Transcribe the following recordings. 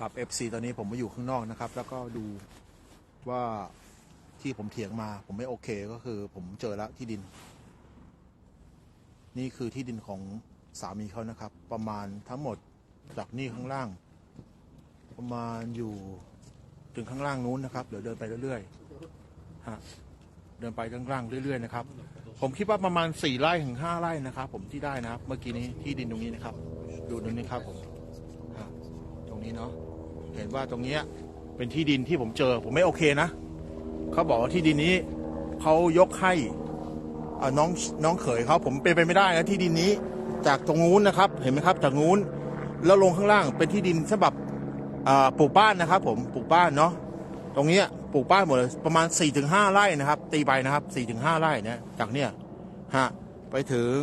ครับ FC ตอนนี้ผมมาอยู่ข้างนอกนะครับ แล้วก็ดูว่าที่ผมเถียงมา ผมไม่โอเคก็คือ ผมเจอแล้วที่ดิน นี่คือที่ดินของสามีเขานะครับ ประมาณทั้งหมดจากนี่ข้างล่าง ประมาณอยู่ถึงข้างล่างนู้นนะครับ เดี๋ยวเดินไปเรื่อยๆฮะเดินไปข้างล่างเรื่อยๆนะครับ ผมคิดว่าประมาณสี่ไร่ถึงห้าไร่นะครับ ผมที่ได้นะครับ เมื่อกี้นี้ที่ดินตรงนี้นะครับ ดูตรงนี้ครับผมตรงนี้เนาะ เห็นว่าตรงเนี้ยเป็นที่ดินที่ผมเจอ ผมไม่โอเคนะเขาบอกว่าที่ดินนี้เขายกให้น้องน้องเขยเขาผมเป็นไปไม่ได้นะที่ดินนี้จากตรงนู้นนะครับ เห็นไหมครับ จากนู้นแล้วลงข้างล่างเป็นที่ดินสำหรับปลูกบ้านนะครับ ผมปลูกบ้านเนาะตรงนี้ปลูกบ้านหมดเลยประมาณ4ี่ถึงห้าไร่นะครับ ตีไปนะครับ4ี่ถึงห้าไร่เนี่ยจากเนี้ยฮะไปถึง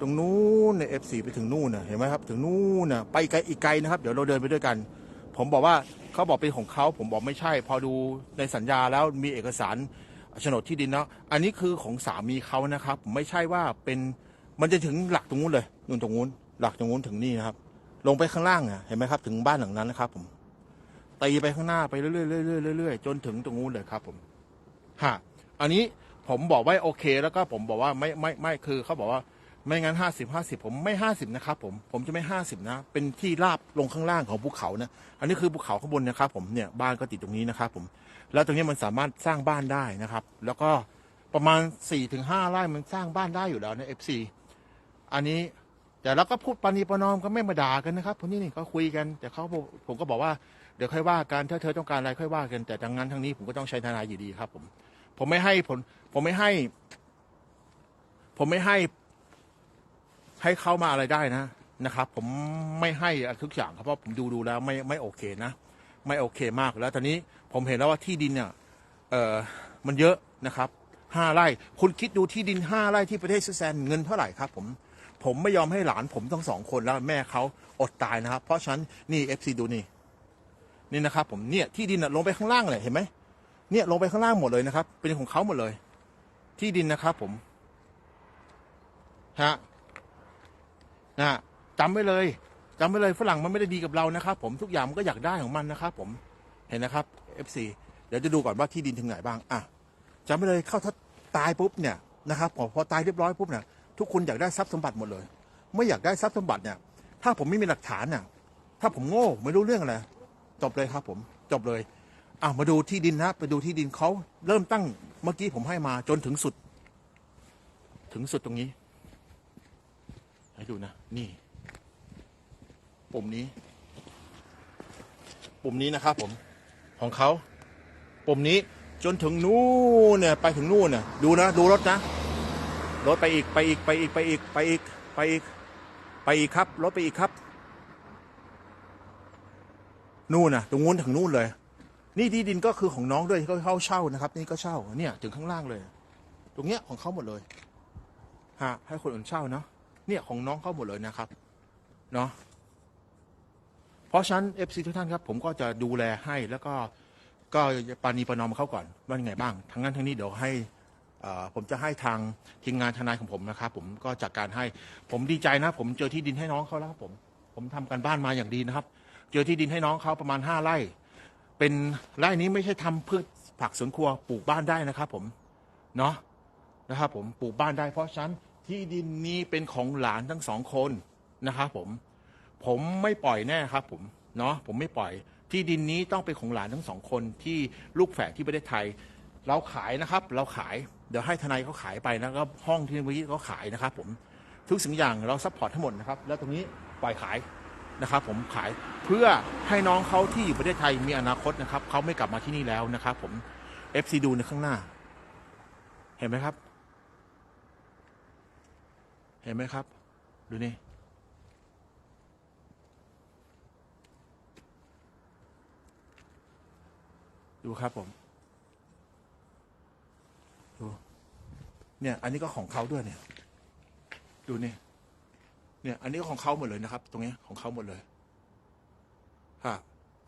ตรงนู้นในเอฟซีไปถึงนู่นนะเห็นไหมครับ ถึงนู่นนะไปไกลอีกไกลนะครับ เดี๋ยวเราเดินไปด้วยกัน ผมบอกว่าเขาบอกเป็นของเขาผมบอกไม่ใช่ พอดูในสัญญาแล้วมีเอกสารโฉนดที่ดินแล้วอันนี้คือของสามีเขานะครับ ไม่ใช่ว่าเป็นมันจะถึงหลักตรงนู้นเลยนู่นตรงนู้นหลักตรงนู้นถึงนี่นะครับ ลงไปข้างล่างอะเห็นไหมครับ ถึงบ้านหลังนั้นนะครับ ผมตีไปข้างหน้าไปเรื่อยๆเรื่อยๆเรื่อยๆจนถึงตรงนู้นเลยครับ ผมฮะอันนี้ผมบอกว่าโอเค แล้วก็ผมบอกว่าไม่ไม่ไม่คือเขาบอกว่า ไม่งั้นห้าสิบห้าสิบผมไม่ห้าสิบนะครับผมผมจะไม่ห้าสิบนะ เป็นที่ราบลงข้างล่างของภูเขานะอันนี้คือภูเขาข้างบนนะครับ ผมเนี่ยบ้านก็ติดตรงนี้นะครับ ผม แล้วตรงนี้มันสามารถสร้างบ้านได้นะครับ แล้วก็ประมาณสี่ถึงห้าไร่มันสร้างบ้านได้อยู่แล้วนะเอฟซีอันนี้แต่เราก็พูดปานีประนอมก็ไม่มาด่ากันนะครับคนนี้นี่ก็คุยกัน แต่เขาผมก็บอกว่าเดี๋ยวค่อยว่ากันถ้าเธอต้องการอะไรค่อยว่ากันแต่ทางนั้นทางนี้ผมก็ต้องใช้ทนายอยู่ดีครับ ผม ผมไม่ให้ผล ผมไม่ให้ ผมไม่ให้ ให้เข้ามาอะไรได้นะนะครับ ผมไม่ให้ทุกอย่างครับเพราะผมดูดูแล้วไม่ไม่โอเคนะ ไม่โอเคมากแล้วตอนนี้ผมเห็นแล้วว่าที่ดินเนี่ยเออมันเยอะนะครับห้าไร่คุณคิดดูที่ดินห้าไร่ที่ประเทศสวิตเซอร์แลนด์เงินเท่าไหร่ครับผมผมไม่ยอมให้หลานผมทั้งสองคนแล้วแม่เขาอดตายนะครับ เพราะฉันนี่เอฟซีดูนี่นี่นะครับผมเนี่ยที่ดินลงไปข้างล่างเลยเห็นไหมเนี่ยลงไปข้างล่างหมดเลยนะครับ เป็นของเขาหมดเลย ที่ดินนะครับผมฮะ นะฮะจำไว้เลยจำไว้เลยฝรั่งมันไม่ได้ดีกับเรานะครับ ผมทุกอย่างมันก็อยากได้ของมันนะครับ ผมเห็นนะครับ FC เดี๋ยวจะดูก่อนว่าที่ดินถึงไหนบ้างอะจำไว้เลยเข้าถ้าตายปุ๊บเนี่ยนะครับพอพอตายเรียบร้อยปุ๊บเนี่ยทุกคนอยากได้ทรัพย์สมบัติหมดเลยไม่อยากได้ทรัพย์สมบัติเนี่ย ถ้าผมไม่มีหลักฐานเนี่ยถ้าผมโง่ไม่รู้เรื่องอะไรจบเลยครับ ผมจบเลยอะมาดูที่ดินนะไปดูที่ดินเขาเริ่มตั้งเมื่อกี้ผมให้มาจนถึงสุด ถึงสุดตรงนี้ ให้ดูนะ นี่ ปุ่มนี้ ปุ่มนี้นะครับผมของเขาปุ่มนี้จนถึงนู่นเนี่ยไปถึงนู่นเนี่ยดูนะดูรถนะรถไปอีกไปอีกไปอีกไปอีกไปอีกไปอีกไปอีกครับรถไปอีกครับ นู่นนะตรงนู้นถึงนู่นเลย นี่ที่ดินก็คือของน้องด้วยที่เขาเขาเช่านะครับ นี่ก็เช่าเนี่ย ถึงข้างล่างเลย ตรงเนี้ยของเขาหมดเลยฮะให้คนอื่นเช่าเนาะ เนี่ยของน้องเขาหมดเลยนะครับเนาะเพราะฉะนั้นเอฟซีทุกท่านครับ ผมก็จะดูแลให้แล้วก็ก็ปานีประนอมเขาก่อนว่าไงบ้าง ทั้งนั้นทั้งนี้เดี๋ยวให้ผมจะให้ทางทีมงานทนายของผมนะครับ ผมก็จัดการให้ ผมดีใจนะ ผมเจอที่ดินให้น้องเขาแล้วครับผมผมทำการบ้านมาอย่างดีนะครับ เจอที่ดินให้น้องเขาประมาณห้าไร่ เป็นไร่นี้ไม่ใช่ทำพืชผักสวนครัวปลูกบ้านได้นะครับ ผมเนาะนะครับ ผมปลูกบ้านได้เพราะฉะนั้น ที่ดินนี้เป็นของหลานทั้งสองคนนะครับผม ผมไม่ปล่อยแน่ครับผมเนาะผมไม่ปล่อย ที่ดินนี้ต้องเป็นของหลานทั้งสองคนที่ลูกแฝดที่ประเทศไทย เราขายนะครับ เราขายเดี๋ยวให้ทนายเขาขายไปนะครับห้องที่เมื่อกี้เขาขายนะครับ ผมทุกสิ่งอย่างเราซัพพอร์ตทั้งหมดนะครับ แล้วตรงนี้ปล่อยขายนะครับ ผมขายเพื่อให้น้องเขาที่อยู่ประเทศไทยมีอนาคตนะครับเขาไม่กลับมาที่นี่แล้วนะครับ ผม FC ดูในข้างหน้า เห็นไหมครับ เห็นไหมครับ ดูนี่ ดูครับผม ดู เนี่ย อันนี้ก็ของเขาด้วยเนี่ย ดูนี่ เนี่ย อันนี้ก็ของเขาหมดเลยนะครับ ตรงนี้ของเขาหมดเลยฮะ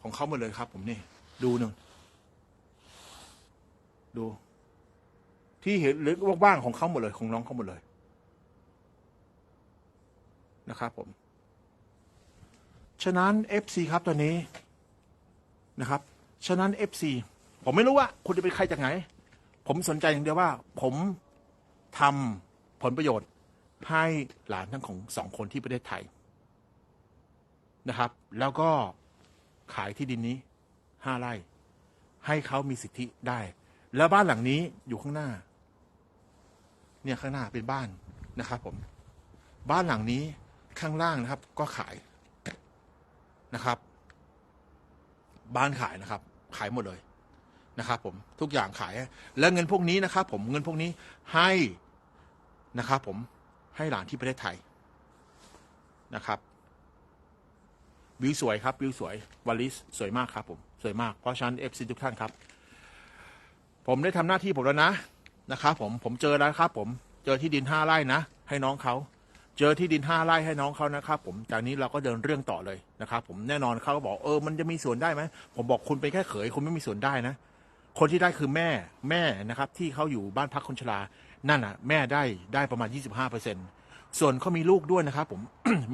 ของเขาหมดเลยครับ ผมนี่ ดูหนึ่งดู ที่เห็นหรือว่างๆของเขาหมดเลย ของน้องเขาหมดเลย นะครับผม ฉะนั้น FC ครับตอนนี้นะครับ ฉะนั้น FC ผมไม่รู้ว่า คุณจะเป็นใครจากไหน ผมสนใจอย่างเดียวว่า ผมทำผลประโยชน์ให้หลานทั้งของสองคนที่ประเทศไทยนะครับ แล้วก็ขายที่ดินนี้ห้าไร่ ให้เขามีสิทธิได้ แล้วบ้านหลังนี้อยู่ข้างหน้า เนี่ยข้างหน้าเป็นบ้านนะครับผม บ้านหลังนี้ ข้างล่างนะครับ ก็ขายนะครับ บ้านขายนะครับ ขายหมดเลยนะครับ ผมทุกอย่างขาย และเงินพวกนี้นะครับ ผมเงินพวกนี้ให้นะครับ ผมให้หลานที่ประเทศไทยนะครับวิวสวยครับวิวสวยวาลิสสวยมากครับ ผมสวยมากเพราะฉะนั้นเอฟซีทุกท่านครับ ผมได้ทำหน้าที่ผมแล้วนะนะครับ ผมผมเจอแล้วครับ ผมเจอที่ดินห้าไร่นะให้น้องเขา เจอที่ดินห้าไร่ให้น้องเขานะครับผมจากนี้เราก็เดินเรื่องต่อเลยนะครับผมแน่นอนเขาก็บอกเออมันจะมีส่วนได้ไหมผมบอกคุณเป็นแค่เขยคุณไม่มีส่วนได้นะ คนที่ได้คือแม่แม่นะครับ ที่เขาอยู่บ้านพักคนชรานั่นอะ แม่ได้ได้ประมาณ 25เปอร์เซ็นส่วนเขามีลูกด้วยนะครับผม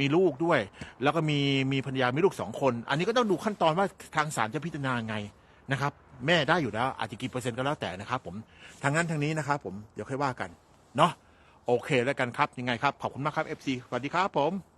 มีลูกด้วย แล้วก็มีมีภรรยามีลูกสองคน อันนี้ก็ต้องดูขั้นตอนว่าทางศาลจะพิจารณาไงนะครับ แม่ได้อยู่แล้วอาจจะกี่เปอร์เซ็นต์ก็แล้วแต่นะครับผมทางนั้นทางนี้นะครับผมเดี๋ยวค่อยว่ากันเนาะ โอเคแล้วกันครับยังไงครับขอบคุณมากครับ FC สวัสดีครับผม